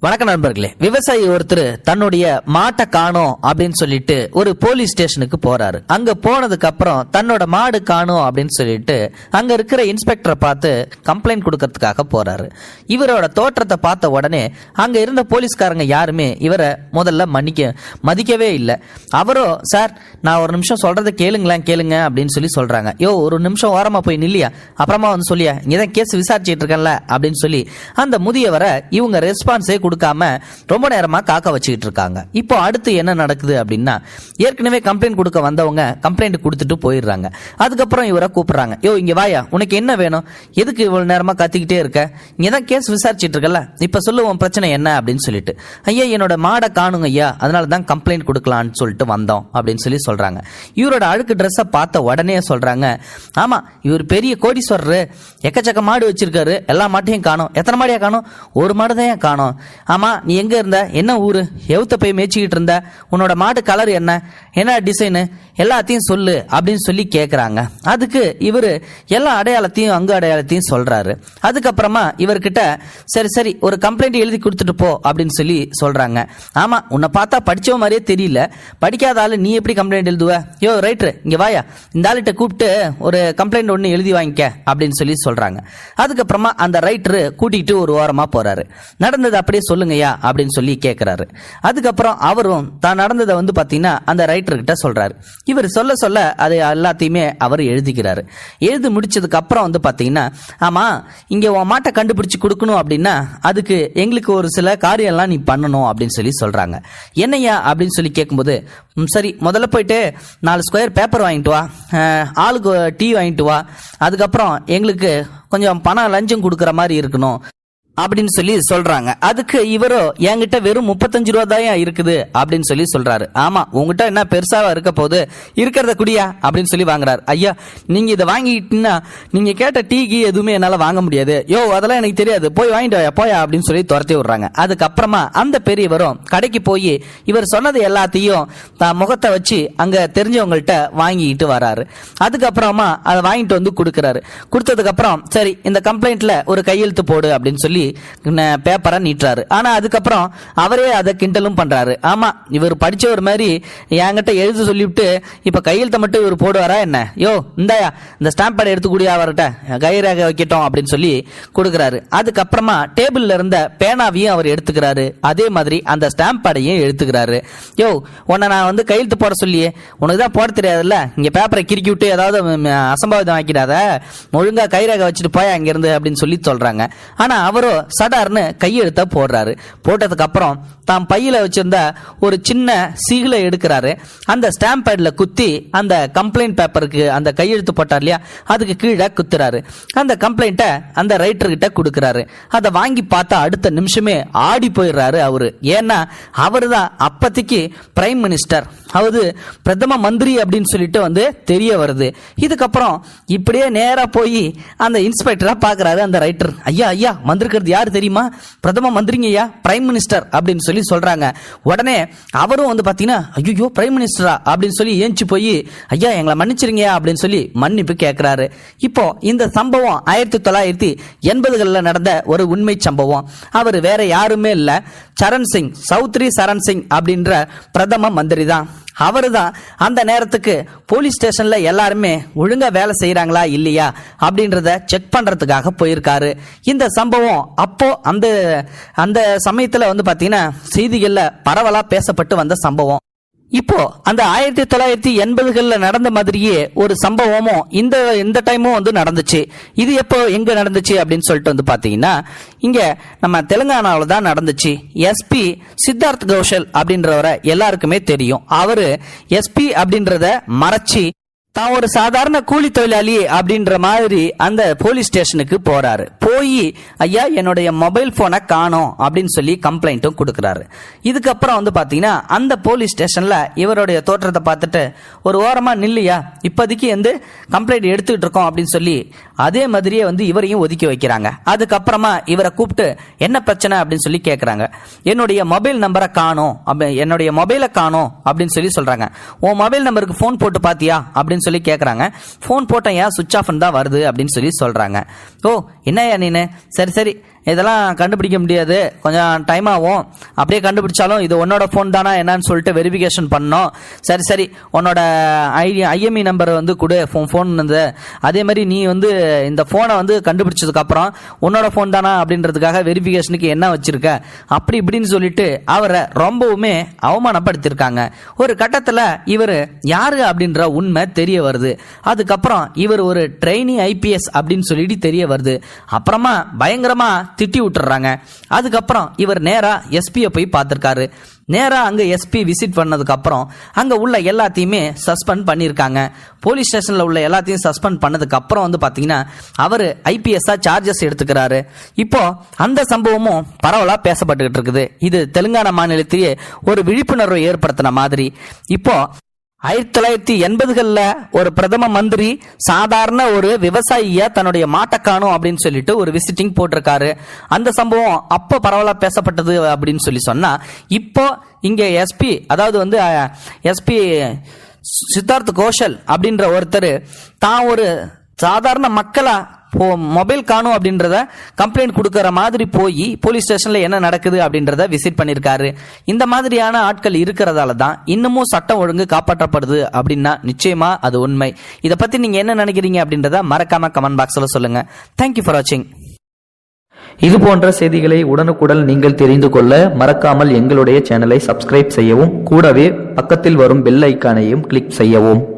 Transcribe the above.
வணக்கம் நண்பர்களே விவசாயி ஒருத்தர் தன்னுடைய மாட்டை காணோம் அப்படின்னு சொல்லிட்டு ஒரு போலீஸ் ஸ்டேஷனுக்கு போறாரு. அங்க போனதுக்கு அப்புறம் தன்னோட மாடு காணோம் அப்படின்னு சொல்லிட்டு அங்க இருக்கிற இன்ஸ்பெக்டரை பார்த்து கம்ப்ளைண்ட் கொடுக்கறதுக்காக போறாரு. இவரோட தோற்றத்தை பார்த்த உடனே அங்க இருந்த போலீஸ்காரங்க யாருமே இவரை முதல்ல மன்னிக்க மதிக்கவே இல்லை. அவரோ சார் நான் ஒரு நிமிஷம் சொல்றதை கேளுங்களேன் கேளுங்க அப்படின்னு சொல்லி சொல்றாங்க. யோ ஒரு நிமிஷம் ஓரமா போய் நில்லியா? அப்புறமா வந்து சொல்லியா? இங்கதான் கேஸ் விசாரிச்சிட்டு இருக்கேன்ல அப்படின்னு சொல்லி அந்த முதியவரை இவங்க ரெஸ்பான்ஸே கொடுக்காம ரொம்ப நேரமா காக்க வச்சுக்கிட்டு இருக்காங்க. இப்போ அடுத்து என்ன நடக்குது அப்படின்னா ஏற்கனவே கம்ப்ளைண்ட் கொடுக்க வந்தவங்க கம்ப்ளைண்ட் கொடுத்துட்டு போயிடுறாங்க. அதுக்கப்புறம் இவரை கூப்பிடுறாங்க. யோ இங்கே வாயா உனக்கு என்ன வேணும்? எதுக்கு இவ்வளோ நேரமா கத்திக்கிட்டே இருக்க? இங்கே தான் கேஸ் விசாரிச்சிட்டு இருக்கல இப்போ சொல்லு உன் பிரச்சனை என்ன? அப்படின்னு சொல்லிட்டு. ஐயா என்னோட மாடை காணுங்க ஐயா. அதனால தான் கம்ப்ளைண்ட் கொடுக்கலான்னு சொல்லிட்டு வந்தோம் அப்படின்னு சொல்லி சொல்கிறாங்க இவரோட அழுக்கு ட்ரெஸ்ஸை பார்த்த உடனே சொல்கிறாங்க ஆமாம் இவர் பெரிய கோடீஸ்வரர். எக்கச்சக்க மாடு வச்சிருக்காரு. எல்லா மாட்டையும் காணும். எத்தனை மாடியாக காணும்? ஒரு மாடு தான் ஏன் காணும். ஆமாம் நீ எங்கே இருந்த? என்ன ஊர்? எவுத்த போய் மேய்ச்சிக்கிட்டு இருந்த? உன்னோட மாடு கலர் என்ன? என்ன டிசைனு எல்லாத்தையும் சொல்லு அப்படின்னு சொல்லி கேட்குறாங்க அதுக்கு இவரு எல்லா அடையாளத்தையும் அங்கு அடையாளத்தையும் சொல்கிறாரு அதுக்கப்புறமா இவர்கிட்ட சரி சரி ஒரு கம்ப்ளைண்ட் எழுதி கொடுத்துட்டு போ அப்படின்னு சொல்லி சொல்கிறாங்க ஆமாம் உன்னை பார்த்தா படிச்சவ மாதிரியே தெரியல. படிக்காத ஆள் நீ எப்படி கம்ப்ளைண்ட் எழுதுவ? யோ ரைட்ரு இங்கே வாயா. இந்த ஆளுகிட்ட கூப்பிட்டு ஒரு கம்ப்ளைண்ட் ஒன்று எழுதி வாங்கிக்க அப்படின்னு சொல்லி சொல்கிறாங்க அதுக்கப்புறமா அந்த ரைட்ரு கூட்டிகிட்டு ஒரு ஓரமாக போகிறாரு நடந்தது அப்படியே சொல்லுங்கய்யா அப்படின்னு சொல்லி கேட்குறாரு அதுக்கப்புறம் அவரும் தான் நடந்ததை வந்து பார்த்தீங்கன்னா அந்த ரைட்டர்கிட்ட சொல்கிறாரு இவர் சொல்ல சொல்ல அதை எல்லாத்தையுமே அவர் எழுதிக்கிறாரு. எழுதி முடிச்சதுக்கு அப்புறம் வந்து பார்த்தீங்கன்னா ஆமாம் இங்கே உன் மாட்டை கண்டுபிடிச்சு கொடுக்கணும் அப்படின்னா அதுக்கு எங்களுக்கு ஒரு சில காரியம்லாம் நீ பண்ணணும் அப்படின்னு சொல்லி சொல்கிறாங்க என்னய்யா அப்படின்னு சொல்லி கேட்கும்போது சரி முதல்ல போயிட்டு நாலு ஸ்கொயர் பேப்பர் வாங்கிட்டு வா. ஆளுக்கு டீ வாங்கிட்டு வா. அதுக்கப்புறம் எங்களுக்கு கொஞ்சம் பணம் லஞ்சம் கொடுக்குற மாதிரி இருக்கணும். அப்படின்னு சொல்லி சொல்றாங்க. அதுக்கு இவரோ என்கிட்ட வெறும் முப்பத்தஞ்சு ரூபா தான் இருக்குது அப்படின்னு சொல்லி சொல்றாரு. ஆமா உங்ககிட்ட என்ன பெருசாவா இருக்க போகுது? இருக்கிறத குடியா? அப்படின்னு சொல்லி வாங்குறாரு. ஐயா நீங்க இதை வாங்கிட்டீங்கன்னா நீங்க கேட்ட டீ கீ எதுவுமே என்னால வாங்க முடியாது. யோ அதெல்லாம் எனக்கு தெரியாது. போய் வாங்கிட்டு வாயா போயா அப்படின்னு சொல்லி துரத்தி விடுறாங்க. அதுக்கப்புறமா அந்த பெரியவரும் கடைக்கு போய் இவர் சொன்னது எல்லாத்தையும் தான் முகத்தை வச்சு அங்க தெரிஞ்சவங்கள்ட்ட வாங்கிட்டு வராரு. அதுக்கப்புறமா அதை வாங்கிட்டு வந்து கொடுக்குறாரு. கொடுத்ததுக்கு அப்புறம் சரி இந்த கம்ப்ளைண்ட்ல ஒரு கையெழுத்து போடு அப்படின்னு சொல்லி பேப்பரை நீட்டுறாரு. ஆனால் அதுக்கப்புறம் அவரே அதை கிண்டலும் பண்ணுறாரு ஆமாம் இவர் படித்தவர் மாதிரி என்கிட்ட எழுத சொல்லிவிட்டு இப்போ கையெழுத்தை மட்டும் இவர் போடுவாரா என்ன? யோ இந்தாயா இந்த ஸ்டாம்ப் பேடை எடுத்துக்கூடிய அவர்கிட்ட. கைரேகை வைக்கட்டும் அப்படின்னு சொல்லி கொடுக்குறாரு. அதுக்கப்புறமா டேபிள்ல இருந்த பேனாவையும் அவர் எடுத்துக்கிறாரு. அதே மாதிரி அந்த ஸ்டாம்ப் பேடையும் எடுத்துக்கிறாரு. யோ உன்னை நான் வந்து கையெழுத்து போட சொல்லியே. உனக்கு தான் போட தெரியாதுல்ல? இங்கே பேப்பரை கிறுக்கி விட்டு ஏதாவது அசம்பாவிதம் ஆக்கிடாத. ஒழுங்காக கைரேகை வச்சுட்டு போய் அங்கேருந்து அப்படின்னு சொல்லி சொல்கிறாங்க ஆனால் அவரோ சடார்னு கையெழுத்த போடுறாரு. போட்டதுக்கு அப்புறம் தாம் பையில வச்சிருந்த ஒரு சின்ன சீலை எடுக்கிறாரு. அந்த ஸ்டாம்ப் பேட்ல குத்தி அந்த கம்ப்ளைண்ட் பேப்பருக்கு அந்த கையெழுத்து போட்டார் இல்லையா? அதுக்கு கீழே குத்துறாரு. அந்த கம்ப்ளைண்ட்டை அந்த ரைட்டர்கிட்ட கொடுக்குறாரு. அதை வாங்கி பார்த்தா அடுத்த நிமிஷமே ஆடி போயிடுறாரு அவரு. ஏன்னா அவர் தான் அப்பத்திக்கு பிரைம் மினிஸ்டர் அதாவது பிரதம மந்திரி அப்படின்னு சொல்லிட்டு வந்து தெரிய வருது. இதுக்கப்புறம் இப்படியே நேரா போய் அந்த இன்ஸ்பெக்டரா பாக்குறாரு அந்த ரைட்டர் ஐயா ஐயா வந்திருக்கிறது யார் தெரியுமா? பிரதம மந்திரிங்கய்யா பிரைம் மினிஸ்டர் அப்படின்னு சொல்லி சொல்றாங்க. உடனே அவரும் வந்து பாத்தீங்கன்னா ஐயோ பிரைம் மினிஸ்டரா அப்படின்னு சொல்லி ஏஞ்சி போய் ஐயா எங்களை மன்னிச்சிருங்க அப்படின்னு சொல்லி மன்னிப்பு கேட்கிறாரு இப்போ இந்த சம்பவம் ஆயிரத்தி தொள்ளாயிரத்தி எண்பதுகளில் நடந்த ஒரு உண்மை சம்பவம். அவர் வேற யாருமே இல்ல. சரண் சிங் சௌத்ரி சரண் சிங் அப்படின்ற பிரதம மந்திரி தான் அவர் தான் அந்த நேரத்துக்கு போலீஸ் ஸ்டேஷனில் எல்லாருமே ஒழுங்காக வேலை செய்கிறாங்களா இல்லையா? அப்படின்றத செக் பண்ணுறதுக்காக போயிருக்காரு. இந்த சம்பவம் அப்போ அந்த அந்த சமயத்தில் வந்து பாத்தீங்கன்னா செய்திகளில் பரவலாக பேசப்பட்டு வந்த சம்பவம். இப்போ அந்த ஆயிரத்தி தொள்ளாயிரத்தி எண்பதுகள்ல நடந்த மாதிரியே ஒரு சம்பவமும் இந்த இந்த டைமும் வந்து நடந்துச்சு. இது எப்போ எங்க நடந்துச்சு அப்படின்னு சொல்லிட்டு வந்து பாத்தீங்கன்னா இங்க நம்ம தெலுங்கானாவில் தான் நடந்துச்சு. எஸ்பி சித்தார்த் கௌஷல் அப்படின்றவரை எல்லாருக்குமே தெரியும். அவரு எஸ்பி அப்படின்றத மறைச்சி தான் ஒரு சாதாரண கூலி தொழிலாளி அப்படின்ற மாதிரி அந்த போலீஸ் ஸ்டேஷனுக்கு போறாரு. போய் ஐயா என்னுடைய மொபைல் போனை காணோம் அப்படின்னு சொல்லி கம்ப்ளைண்ட்டும் கொடுக்குறாரு. இதுக்கப்புறம் வந்து பார்த்தீங்கன்னா அந்த போலீஸ் ஸ்டேஷன்ல இவருடைய தோற்றத்தை பார்த்துட்டு ஒரு ஓரமா நில்லையா இப்போதைக்கு வந்து கம்ப்ளைண்ட் எடுத்துக்கிட்டு இருக்கோம் அப்படின்னு சொல்லி அதே மாதிரியே வந்து இவரையும் ஒதுக்கி வைக்கிறாங்க. அதுக்கப்புறமா இவரை கூப்பிட்டு என்ன பிரச்சனை? அப்படின்னு சொல்லி கேட்குறாங்க என்னுடைய மொபைல் நம்பரை காணும் அப்படி- என்னுடைய மொபைலை காணோம் அப்படின்னு சொல்லி சொல்றாங்க. உன் மொபைல் நம்பருக்கு ஃபோன் போட்டு பாத்தியா? அப்படின்னு அப்படின்னு சொல்லி கேட்குறாங்க ஃபோன் போட்டேன் ஏன் சுவிச் ஆஃப்னு தான் வருது அப்படின்னு சொல்லி சொல்கிறாங்க ஓ என்னய்யா நீனு? சரி சரி இதெல்லாம் கண்டுபிடிக்க முடியாது. கொஞ்சம் டைம் ஆகும். அப்படியே கண்டுபிடிச்சாலும் இது உன்னோட ஃபோன் தானா என்னன்னு சொல்லிட்டு வெரிஃபிகேஷன் பண்ணோம் சரி சரி உன்னோட ஐ ஐஎம்இ நம்பர் வந்து கொடு ஃபோன் ஃபோன் வந்து அதே மாதிரி நீ வந்து இந்த ஃபோனை வந்து கண்டுபிடிச்சதுக்கப்புறம் உன்னோட ஃபோன் தானா அப்படின்றதுக்காக வெரிஃபிகேஷனுக்கு என்ன வச்சுருக்க? அப்படி இப்படின்னு சொல்லிட்டு அவரை ரொம்பவுமே அவமானப்படுத்தியிருக்காங்க. ஒரு கட்டத்தில் இவர் யாரு அப்படின்ற உண்மை தெரியும் தெரிய வருது. அதுக்கப்புறம் இவர் ஒரு ட்ரெயினி ஐபிஎஸ் அப்படின்னு சொல்லிட்டு தெரிய வருது. அப்புறமா பயங்கரமா திட்டி விட்டுறாங்க. அதுக்கப்புறம் இவர் நேரா எஸ்பியை போய் பார்த்துருக்காரு. நேரா அங்க எஸ்பி விசிட் பண்ணதுக்கு அப்புறம் அங்க உள்ள எல்லாத்தையுமே சஸ்பெண்ட் பண்ணியிருக்காங்க. போலீஸ் ஸ்டேஷன்ல உள்ள எல்லாத்தையும் சஸ்பெண்ட் பண்ணதுக்கு அப்புறம் வந்து பாத்தீங்கன்னா அவர் ஐபிஎஸ்ஆ சார்ஜஸ் எடுத்துக்கிறாரு. இப்போ அந்த சம்பவமும் பரவலா பேசப்பட்டுக்கிட்டு இருக்குது. இது தெலுங்கானா மாநிலத்தையே ஒரு விழிப்புணர்வை ஏற்படுத்தின மாதிரி. இப்போ ஆயிரத்தி தொள்ளாயிரத்தி எண்பதுகளில் ஒரு பிரதம மந்திரி சாதாரண ஒரு விவசாயிய தன்னுடைய மாட்டை காணும் அப்படின்னு சொல்லிட்டு ஒரு விசிட்டிங் போட்டிருக்காரு. அந்த சம்பவம் அப்போ பரவலாக பேசப்பட்டது அப்படின்னு சொல்லி சொன்னா இப்போ இங்கே எஸ்பி அதாவது வந்து எஸ்பி சித்தார்த் கோஷல் அப்படின்ற ஒருத்தர் தான் ஒரு சாதாரண மக்களை மொபைல் காணும் அப்படின்றத கம்ப்ளைண்ட் கொடுக்குற மாதிரி போய் போலீஸ் ஸ்டேஷனில் என்ன நடக்குது அப்படின்றத விசிட் பண்ணியிருக்காரு இந்த மாதிரியான ஆட்கள் இருக்கிறதால தான் இன்னமும் சட்டம் ஒழுங்கு காப்பாற்றப்படுது அப்படின்னா நிச்சயமா அது உண்மை. இதை பற்றி நீங்கள் என்ன நினைக்கிறீங்க அப்படின்றத மறக்காம கமெண்ட் பாக்ஸில் சொல்லுங்கள் தேங்க்யூ ஃபார் வாட்சிங் இது போன்ற செய்திகளை உடனுக்குடன் நீங்கள் தெரிந்து கொள்ள மறக்காமல் எங்களுடைய சேனலை சப்ஸ்கிரைப் செய்யவும் கூடவே பக்கத்தில் வரும் பெல் ஐக்கானையும் கிளிக் செய்யவும்.